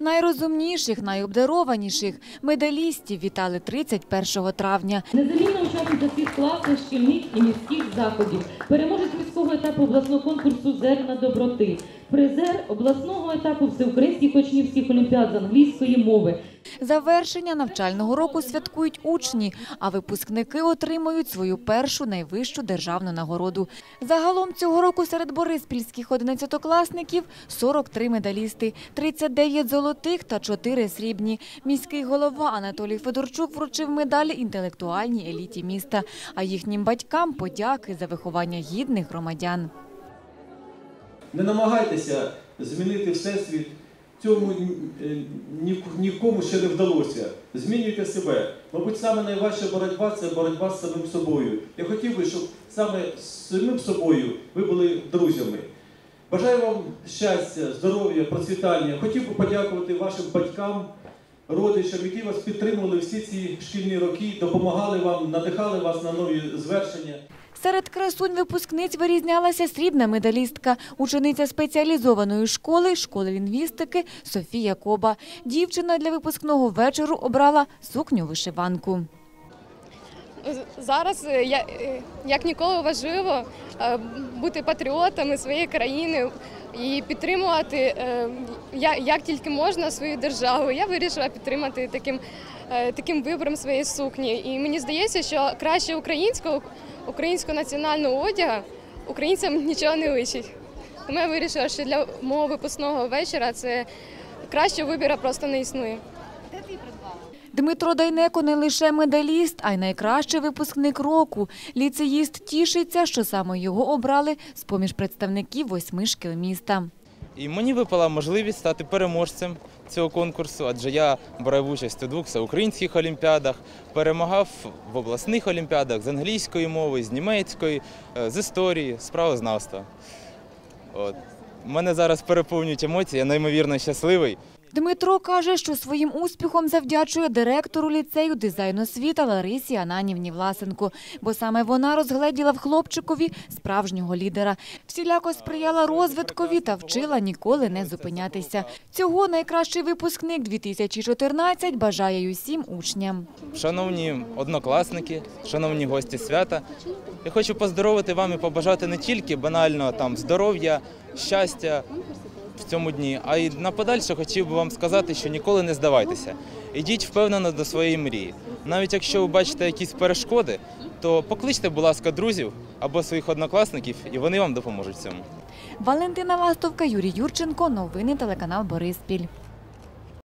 Найрозумніших, найобдарованіших медалістів вітали 31 травня. Незамінна учасниця всіх класних, шкільних і міських заходів, переможець міського етапу обласного конкурсу Зерна доброти, призер обласного етапу всеукраїнських учнівських олімпіад з англійської мови. Завершення навчального року святкують учні, а випускники отримують свою першу найвищу державну нагороду. Загалом цього року серед бориспільських одинадцятокласників 43 медалісти, 39 золотих та 4 срібні. Міський голова Анатолій Федорчук вручив медалі інтелектуальній еліті міста, а їхнім батькам подяки за виховання гідних громадян. Не намагайтеся змінити всесвіт. Цьому е, нікому ще не вдалося. Змінюйте себе. Мабуть, саме найважча боротьба це боротьба з самим собою. Я хотів би, щоб саме з самим собою ви були друзями. Бажаю вам щастя, здоров'я, процвітання. Хотів би подякувати вашим батькам, родичам, які вас підтримували всі ці шкільні роки, допомагали вам, надихали вас на нові звершення. Серед красунь випускниць вирізнялася срібна медалістка, учениця спеціалізованої школи, школи лінгвістики Софія Коба. Дівчина для випускного вечору обрала сукню-вишиванку. Зараз е, е, як ніколи важливо е, бути патріотами своєї країни і підтримувати як тільки можна свою державу. Я вирішила підтримати таким, таким вибором своєї сукні. І мені здається, що краще українського, українського національного одягу українцям нічого не личить. Тому я вирішила, що для мого випускного вечора це краще вибіру просто не існує. Дмитро Дайнеко не лише медаліст, а й найкращий випускник року. Ліцеїст тішиться, що саме його обрали з-поміж представників восьми шкіл міста. І мені випала можливість стати переможцем цього конкурсу, адже я брав участь у двох всеукраїнських олімпіадах, перемагав в обласних олімпіадах з англійської мови, з німецької, е, з історії, з правознавства. От. Мене зараз переповнюють емоції, я неймовірно щасливий. Дмитро каже, що своїм успіхом завдячує директору ліцею дизайн освіта Ларисі Ананівні Власенко, бо саме вона розгледіла в хлопчикові справжнього лідера, всіляко сприяла розвиткові та вчила ніколи не зупинятися. Цього найкращий випускник 2014 бажає усім учням. Шановні однокласники, шановні гості свята, я хочу поздоровити вам і побажати не тільки банально там здоров'я, щастя в цьому дні, а й на подальше хотів би вам сказати, що ніколи не здавайтеся. Ідіть впевнено до своєї мрії. Навіть якщо ви бачите якісь перешкоди, то покличте, будь ласка, друзів або своїх однокласників, і вони вам допоможуть в цьому. Валентина Ластовка, Юрій Юрченко. Новини телеканал Бориспіль.